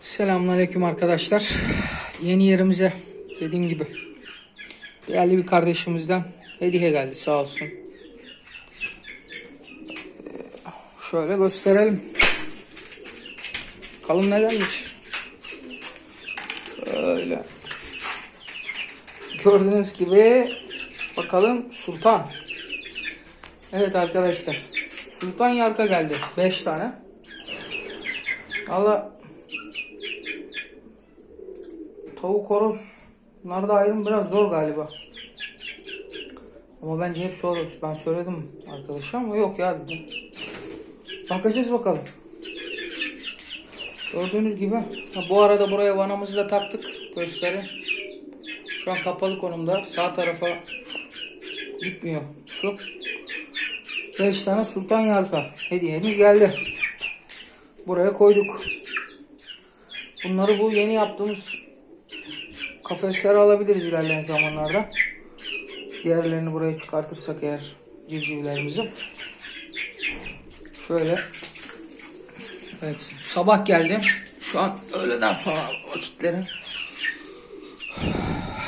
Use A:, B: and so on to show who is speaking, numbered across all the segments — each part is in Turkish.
A: Selamünaleyküm arkadaşlar. Yeni yerimize dediğim gibi değerli bir kardeşimizden hediye geldi sağ olsun. Ee, Şöyle gösterelim. Bakalım ne gelmiş. Öyle. Gördüğünüz gibi bakalım Sultan. Evet arkadaşlar. Sultan Yarka geldi. 5 tane. Valla Tavuk horoz. Bunlarda ayrım biraz zor galiba. Ama bence hepsi horoz. Ben söyledim arkadaşa ama yok ya dedi. Bakacağız bakalım. Gördüğünüz gibi. Ha, bu arada buraya vanamızı da taktık. Gösteri. Şu an kapalı konumda. Sağ tarafa gitmiyor su. 5 tane sultan yarka hediyemiz geldi. Buraya koyduk. Bunları bu yeni yaptığımız kafeslere alabiliriz ilerleyen zamanlarda. Diğerlerini buraya çıkartırsak eğer civcivlerimizi. Şöyle. Evet. Sabah geldi. Şu an öğleden sonra vakitleri.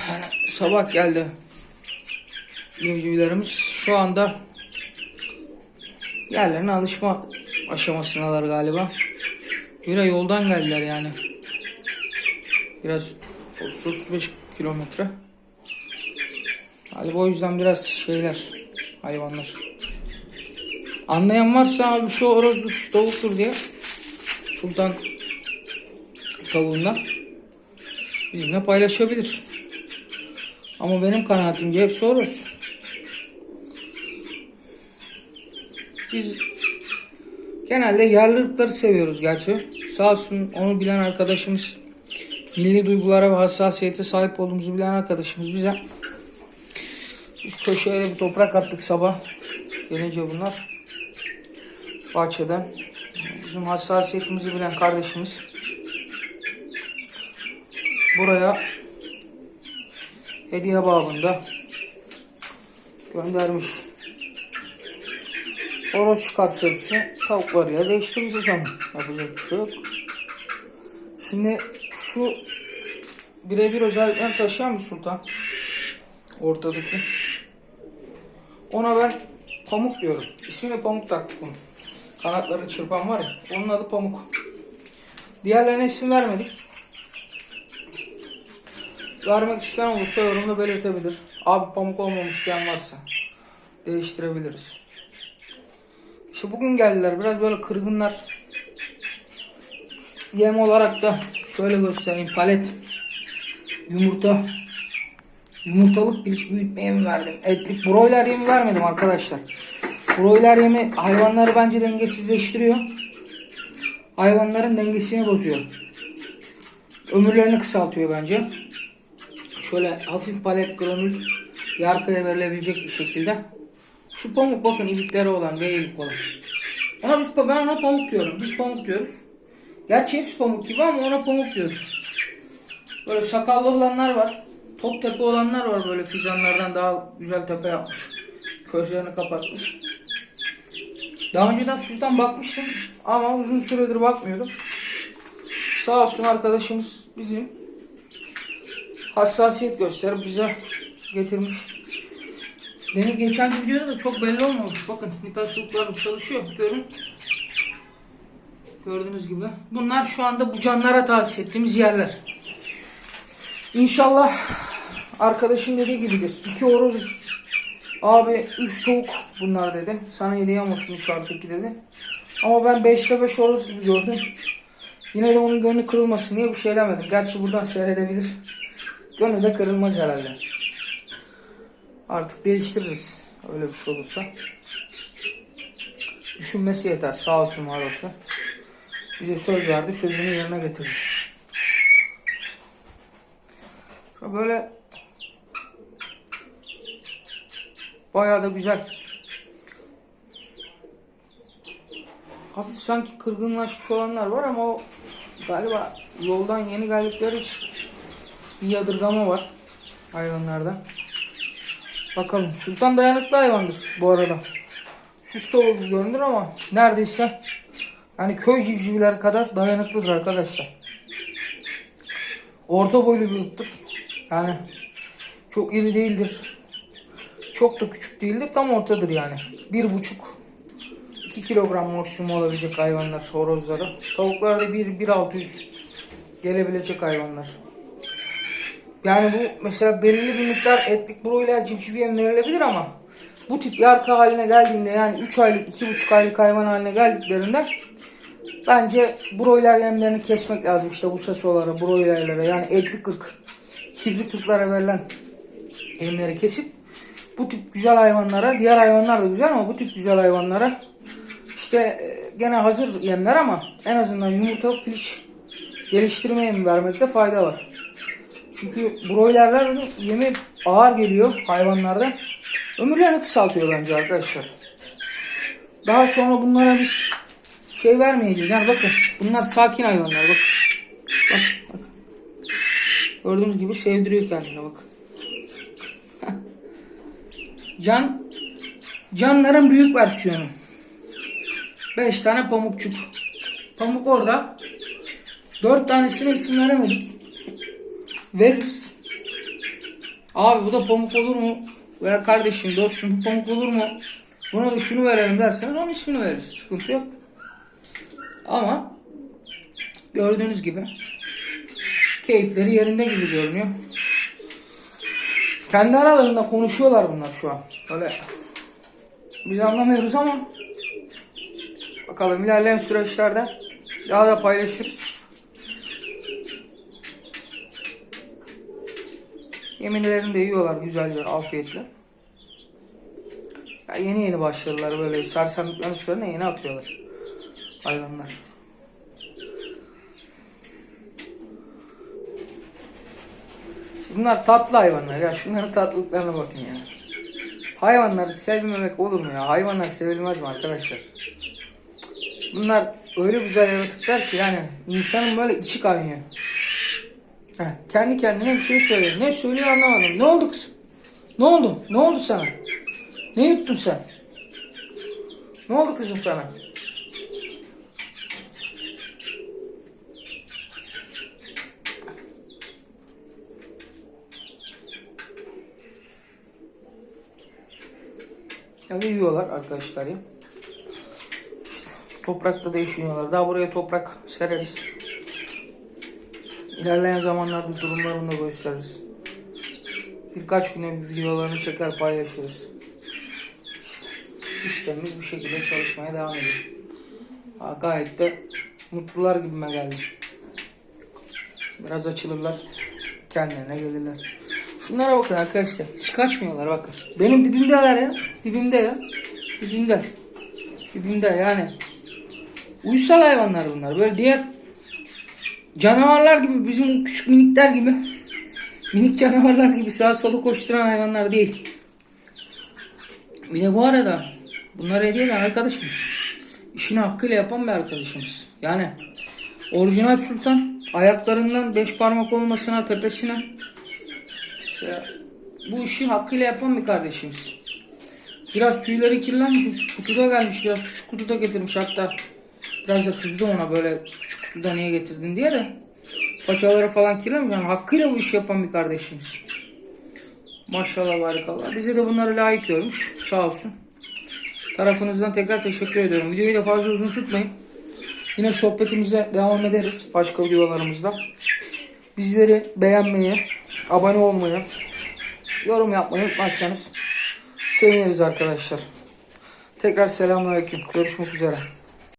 A: Yani sabah geldi. Civcivlerimiz şu anda yerlerine alışma aşamasındalar galiba. Yine yoldan geldiler yani. Biraz 35 kilometre. Galiba o yüzden biraz şeyler hayvanlar. Anlayan varsa abi şu horozdur, şu tavuktur diye Sultan tavuğundan bizimle paylaşabilir. Ama benim kanaatimce hepsi horoz. Biz genelde yerli ırkları seviyoruz gerçi. Sağ olsun onu bilen arkadaşımız milli duygulara ve hassasiyete sahip olduğumuzu bilen arkadaşımız bize biz köşeye bir toprak attık sabah. Gelince bunlar bahçeden bizim hassasiyetimizi bilen kardeşimiz buraya hediye babında göndermiş. Horoz çıkarsa hepsi tavukları ya değiştireceğiz ama yapacak bir şey yok. Şimdi şu birebir özelliklerini taşıyan bir sultan. Ortadaki. Ona ben pamuk diyorum. İsmini pamuk taktık bunun. Kanatları çırpan var ya. Onun adı pamuk. Diğerlerine isim vermedik. Vermek isteyen olursa yorumda belirtebilir. Abi pamuk olmamış diyen varsa değiştirebiliriz. İşte bugün geldiler. Biraz böyle kırgınlar. Yem olarak da şöyle göstereyim. Palet, yumurta, yumurtalık piliç büyütme yemi verdim. Etlik broiler yemi vermedim arkadaşlar. Broiler yemi hayvanları bence dengesizleştiriyor. Hayvanların dengesini bozuyor. Ömürlerini kısaltıyor bence. Şöyle hafif palet granül yarkaya verilebilecek bir şekilde. Şu pamuk bakın ilikleri olan ve ilik olan. Ona biz, ben ona pamuk diyorum. Biz pamuk diyoruz. Gerçi hepsi pamuk gibi ama ona pamuk diyoruz. Böyle sakallı olanlar var. Top tepe olanlar var böyle fizanlardan daha güzel tepe yapmış. Közlerini kapatmış. Daha önceden sultan bakmıştım ama uzun süredir bakmıyordum. Sağ olsun arkadaşımız bizim hassasiyet gösterip bize getirmiş. Benim geçen videoda da çok belli olmamış. Bakın nipel suluklarım çalışıyor. Görün. Gördüğünüz gibi. Bunlar şu anda bu canlara tahsis ettiğimiz yerler. İnşallah arkadaşın dediği gibidir. İki horoz abi üç tavuk bunlar dedi. Sana hediyem olsun şu artık dedi. Ama ben beşte beş horoz gibi gördüm. Yine de onun gönlü kırılmasın diye bir şey demedim. Gerçi buradan seyredebilir. Gönlü de kırılmaz herhalde. Artık değiştiririz. Öyle bir şey olursa. Düşünmesi yeter. Sağ olsun var olsun. Bize söz verdi. Sözünü yerine getirdi. Böyle bayağı da güzel. Hafif sanki kırgınlaşmış olanlar var ama o galiba yoldan yeni geldikleri için bir yadırgama var hayvanlarda. Bakalım. Sultan dayanıklı hayvandır bu arada. Süs dolu gibi görünür ama neredeyse yani köy civcivler kadar dayanıklıdır arkadaşlar. Orta boylu bir ırktır. Yani çok iri değildir. Çok da küçük değildir. Tam ortadır yani. Bir buçuk 2 kilogram maksimum olabilecek hayvanlar horozları. Tavuklar da 1 1.600 gelebilecek hayvanlar. Yani bu mesela belirli bir miktar etlik broiler civciv yem verilebilir ama bu tip yarka haline geldiğinde yani 3 aylık 2,5 aylık hayvan haline geldiklerinde bence broiler yemlerini kesmek lazım. İşte bu sasolara, broilerlere yani etlik ırk, hibrit ırklara verilen yemleri kesip bu tip güzel hayvanlara, diğer hayvanlar da güzel ama bu tip güzel hayvanlara işte e, gene hazır yemler ama en azından yumurtalık piliç geliştirme yemi vermekte fayda var. Çünkü broilerler yemi ağır geliyor hayvanlarda. Ömürlerini kısaltıyor bence arkadaşlar. Daha sonra bunlara biz şey vermeyeceğiz. Yani bakın bunlar sakin hayvanlar bak. Bak bak. Gördüğünüz gibi sevdiriyor kendine bak. Can canların büyük versiyonu. 5 tane pamukçuk. Pamuk orada. 4 tanesine isim veremedik. Veririz. Abi bu da pamuk olur mu? Veya kardeşim, dostum pamuk olur mu? Buna da şunu verelim derseniz onun ismini veririz. Sıkıntı yok. Ama gördüğünüz gibi keyifleri yerinde gibi görünüyor. Kendi aralarında konuşuyorlar bunlar şu an. Öyle biz anlamıyoruz ama bakalım ilerleyen süreçlerde daha da paylaşırız. Yeminlerini de yiyorlar güzelce, afiyetle. Ya yeni yeni başladılar böyle sersemliklerin üstlerine yeni atıyorlar hayvanlar. Bunlar tatlı hayvanlar ya. Şunların tatlılıklarına bakın ya. Hayvanları sevmemek olur mu ya? Hayvanlar sevilmez mi arkadaşlar? Bunlar öyle güzel yaratıklar ki yani insanın böyle içi kaynıyor. Heh, kendi kendine bir şey söylüyor. Ne söylüyor anlamadım. Ne oldu kızım? Ne oldu? Ne oldu sana? Ne yuttun sen? Ne oldu kızım sana? Tabii yiyorlar arkadaşlar ya. İşte toprakta da. Daha buraya toprak sereriz. İlerleyen zamanlarda durumlarını da gösteririz. Birkaç güne bir videolarını çeker paylaşırız. Sistemimiz bu şekilde çalışmaya devam ediyor. Ha, gayet de mutlular gibime geldi. Biraz açılırlar. Kendilerine gelirler. Şunlara bakın arkadaşlar. Hiç kaçmıyorlar bakın. Benim dibimdeler ya. Dibimde ya. Dibimde. Dibimde yani. Uysal hayvanlar bunlar. Böyle diğer canavarlar gibi bizim küçük minikler gibi minik canavarlar gibi sağa sola koşturan hayvanlar değil. Bir de bu arada bunlar hediye eden arkadaşımız. İşini hakkıyla yapan bir arkadaşımız. Yani orijinal sultan ayaklarından beş parmak olmasına tepesine işte bu işi hakkıyla yapan bir kardeşimiz. Biraz tüyleri kirlenmiş. Kutuda gelmiş. Biraz küçük kutuda getirmiş. Hatta biraz da kızdı ona böyle küçük kutuda niye getirdin diye de. Paçaları falan kirlenmiş. Yani hakkıyla bu işi yapan bir kardeşimiz. Maşallah barikallah. Bize de bunları layık görmüş. Sağ olsun. Tarafınızdan tekrar teşekkür ediyorum. Videoyu da fazla uzun tutmayın. Yine sohbetimize devam ederiz başka videolarımızda. Bizleri beğenmeyi, abone olmayı, yorum yapmayı unutmazsanız seviniriz arkadaşlar. Tekrar selamünaleyküm. Görüşmek üzere.